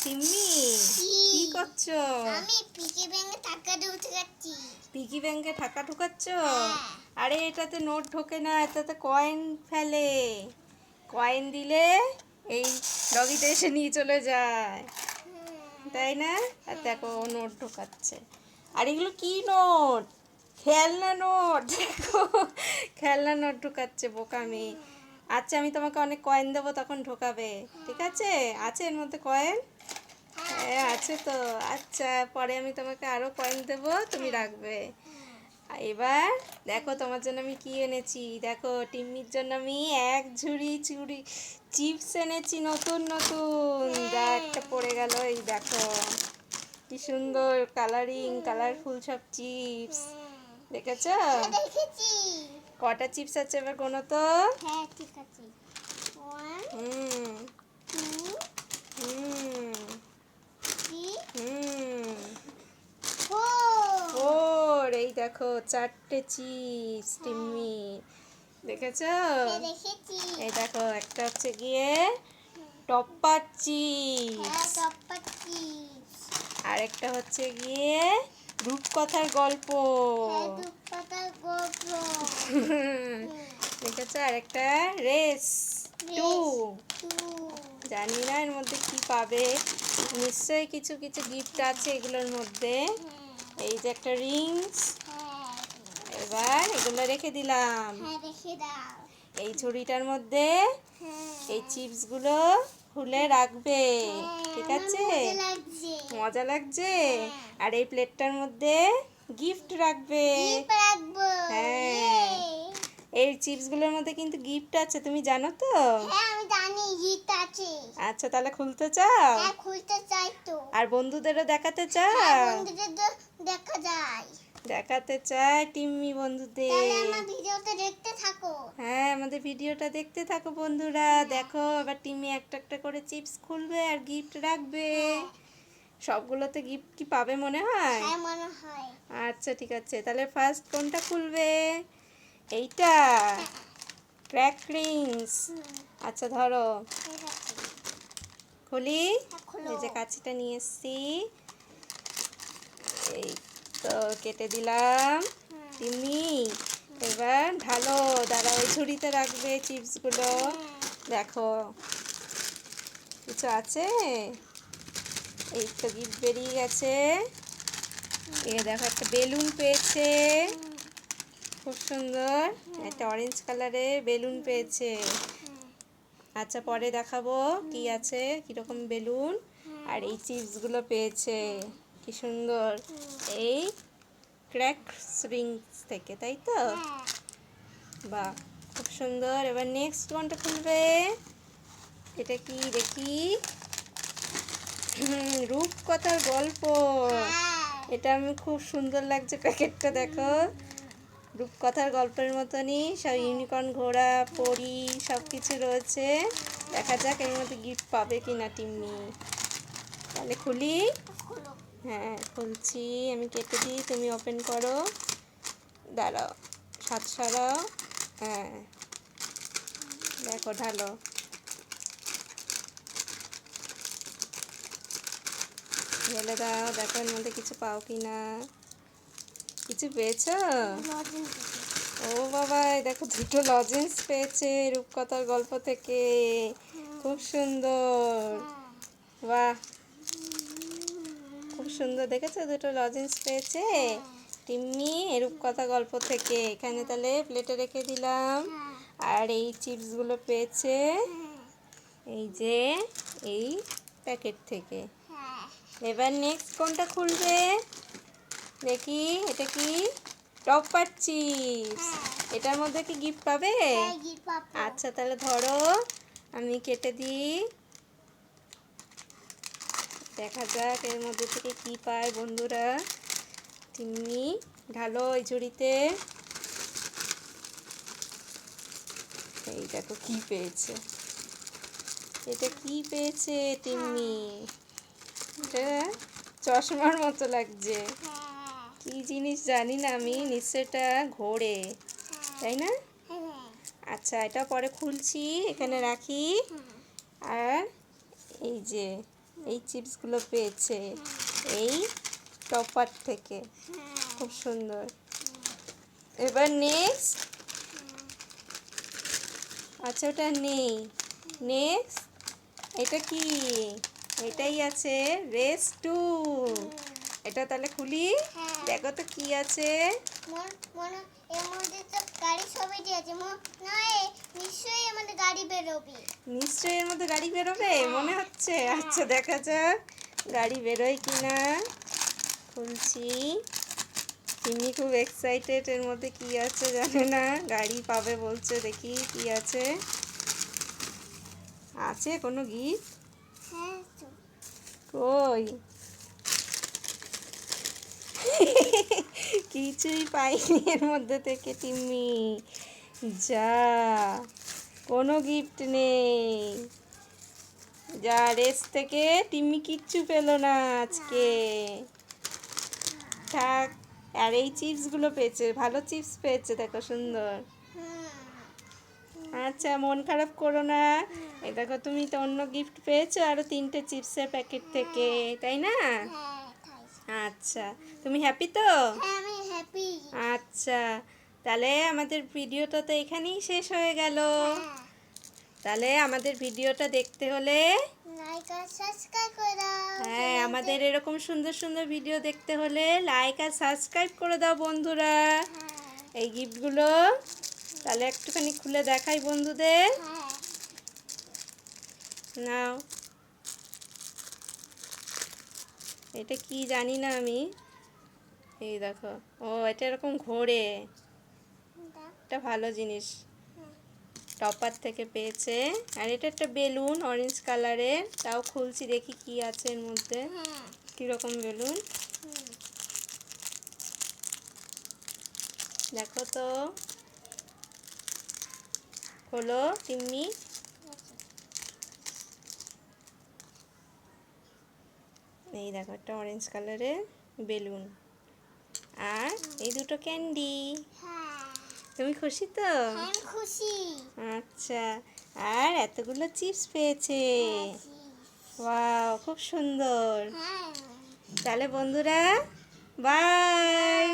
সিম্মি কি? করছ? আমি পিকে ব্যাংকে টাকা ঢুকতে যাচ্ছি। পিগি ব্যাংকে টাকা ঢুকাচ্ছ? হ্যাঁ। আরে এটাতে নোট ঢোকে না এটাতে কয়েন ফেলে। কয়েন দিলে এই ডগিতে এসে নিয়ে চলে যায়। তাই না? আর দেখো ও নোট ঢোকাচ্ছে। আর এগুলো কি নোট? খেলনা নোট। দেখো খেলনা নোট ঢোকাচ্ছে বোকামি। আচ্ছা আমি তোমাকে অনেক কয়েন দেবো তখন ঢোকাবে। ঠিক আছে? আছে এর মধ্যে কয়েন? হ্যাঁ আছে তো। আচ্ছা পরে আমি তোমাকে আরও কয়েন দেবো তুমি রাখবে। এবার দেখো তোমার জন্য আমি কি এনেছি। দেখো টিম্মির জন্য আমি এক ঝুড়ি চুড়ি চিপস এনেছি নতুন নতুন। একটা পড়ে গেল এই দেখো। কি সুন্দর কালারিং কালারফুল সব চিপস। দেখেছ? কটা চিপস আছে এবার কোনো তো? হ্যাঁ ঠিক আছে। দেখো চারটে চিপস টিম্মি। দেখেছ? এই দেখো একটা হচ্ছে গিয়ে টপ্পার হ্যাঁ চিপস। আর একটা হচ্ছে গিয়ে রূপকথার গল্প। হ্যাঁ দেখেছ? আর একটা রেস টু। জানি না এর মধ্যে কি পাবে। নিশ্চয়ই কিছু কিছু গিফট আছে এগুলোর মধ্যে। এই যে একটা রিংস। হ্যাঁ এবার এগুলো রেখে দিলাম। হ্যাঁ এই ঝুড়িটার মধ্যে হ্যাঁ। এই চিপসগুলো খুলে রাখবে। ঠিক আছে? মজা লাগছে। আর এই প্লেটটার মধ্যে গিফট রাখবে। হ্যাঁ। এই চিপসগুলোর মধ্যে কিন্তু গিফট আছে তুমি জানো তো? হ্যাঁ আচ্ছা তাহলে খুলতে চাও? হ্যাঁ খুলতে চাই তো। আর বন্ধুদেরও দেখাতে হ্যাঁ চাও? বন্ধুদের দেখা যায়। দেখাতে চাই টিম্মি বন্ধুদের। ভিডিওতে দেখতে থাকো। হ্যাঁ আমাদের ভিডিওটা দেখতে থাকো বন্ধুরা। দেখো এবার টিমি একটা একটা করে চিপস খুলবে আর গিফট রাখবে। সবগুলোতে গিফট কি পাবে মনে হয়? হ্যাঁ মনে হয়। আচ্ছা ঠিক আছে। তাহলে ফার্স্ট কোনটা খুলবে? এইটা। ক্র্যাক রিংস আচ্ছা ধরো। খুলি। হ্যাঁ, এই যে কাছিটা নিয়ে এসছি। এই তো কেটে দিলাম। টিমি এবার ঢালো দাদা ওই ঝুড়িতে রাখবে চিপসগুলো। দেখো, কিছু আছে? এই তো গিফট বেরিয়ে গেছে। এ দেখো, একটা বেলুন পেয়েছে। খুব সুন্দর। একটা অরেঞ্জ কালারের বেলুন পেয়েছে। আচ্ছা পরে দেখাবো কি আছে, কীরকম বেলুন। আর এই চিপসগুলো পেয়েছে। কি সুন্দর। এই ক্র্যাক রিংস থেকে, তাই তো? বাহ, খুব সুন্দর। এবার নেক্সট কোনটা খুলবে। এটা কি? দেখি রূপকথার গল্প। এটা আমি খুব সুন্দর লাগছে প্যাকেটটা, দেখো। রূপকথার গল্পের মতনই, সব ইউনিকর্ন ঘোড়া, পরি সব কিছু রয়েছে। দেখা যাক এর মধ্যে গিফট পাবে কি না টিম্মি। তাহলে খুলো। হ্যাঁ খুলছি। আমি কেটে দিই তুমি ওপেন করো। দাঁড়াও সাত সরাও। হ্যাঁ। দেখো ঢালো। ঢেলে দাও দেখো এর মধ্যে কিছু পাও কি না কিছু পেয়েছ? ও বাবা দেখো দুটো লজেন্স পেয়েছে রূপকথার গল্প থেকে। খুব সুন্দর। বাহ। খুব সুন্দর দেখেছ? দুটো লজেন্স পেয়েছে। টিম্মি রূপকথা গল্প থেকে। এখানে তাহলে প্লেটে রেখে দিলাম। আর এই চিপসগুলো পেয়েছে। এই যে এই প্যাকেট থেকে। এবার নেক্সট কোনটা খুলবে? দেখি এটা কি? টপার চিপস এটার মধ্যে কি গিফট পাবে? হ্যাঁ পাবো। আচ্ছা তাহলে ধরো আমি কেটে দিই। দেখা যাক এর মধ্যে থেকে কি পায় বন্ধুরা। তিন্নি, ঢালো এই ঝুড়িতে। এই দেখো কি পেয়েছে। এটা কি পেয়েছে তিন্নি? এটা চশমার মতো লাগছে। কি জিনিস জানি না আমি নিশ্চয়টা ঘোরে তাই না? আচ্ছা এটা পরে খুলছি, এখানে রাখি। আর এই যে এই চিপসগুলো পেয়েছে। এই টপার থেকে। খুব সুন্দর। এবার নেক্সট। আচ্ছা ওটা নেই। নেক্সট। এটা কি? এটাই আছে রেস টু। এটা তাহলে খুলি। হ্যাঁ। দেখো তো কি আছে। নিশ্চয়ই এর মধ্যে গাড়ি বেরোবে? মনে হচ্ছে? আচ্ছা দেখা যাক। গাড়ি বেরোয় কি না খুলছি। তিনি খুব এক্সাইটেড এর মধ্যে কি আছে জানে না? গাড়ি পাবে বলছে দেখি কি আছে। আছে কোনো গিফট হ্যাঁ কই? কিছুই পাইনি এর মধ্যে থেকে, টিম্মি। যা, কোনো গিফট নেই। যা, রেস থেকে টিম্মি কিচ্ছু পেল না আজকে। থাক, আর এই চিপসগুলো পেয়েছে, ভালো চিপস পেয়েছে, দেখো সুন্দর। আচ্ছা মন খারাপ করো না। এই দেখো, তুমি তো অন্য গিফট পেয়েছ, আরও তিনটে চিপসের প্যাকেট থেকে, তাই না? আচ্ছা তুমি হ্যাপি তো? হ্যাঁ আমি হ্যাপি আচ্ছা তাহলে আমাদের ভিডিওটা তো এখানেই শেষ হয়ে গেল। তাহলে আমাদের ভিডিওটা দেখতে হলে লাইক আর সাবস্ক্রাইব করে দাও হ্যাঁ আমাদের এরকম সুন্দর সুন্দর ভিডিও দেখতে হলে লাইক আর সাবস্ক্রাইব করে দাও বন্ধুরা। হ্যাঁ। এই গিফটগুলো তাহলে একটুখানি খুলে দেখাই বন্ধুদের। হ্যাঁ। নাও। এটা কি জানি না আমি। এই দেখো। ও, এটা এরকম ঘোরে। এটা ভালো জিনিস। টপার থেকে পেয়েছে। আর এটা একটা বেলুন অরেঞ্জ কালারের তাও খুলছি, দেখি কি আছে এর মধ্যে। কীরকম বেলুন? দেখো তো। হলো টিম্মি। এই দেখো একটা অরেঞ্জ কালারের বেলুন। আর এই দুটো ক্যান্ডি হ্যাঁ। তুমি খুশি তো? খুশি। আচ্ছা আর এতগুলো চিপস পেয়েছে। ওয়াও খুব সুন্দর। হ্যাঁ। তাহলে বন্ধুরা বাই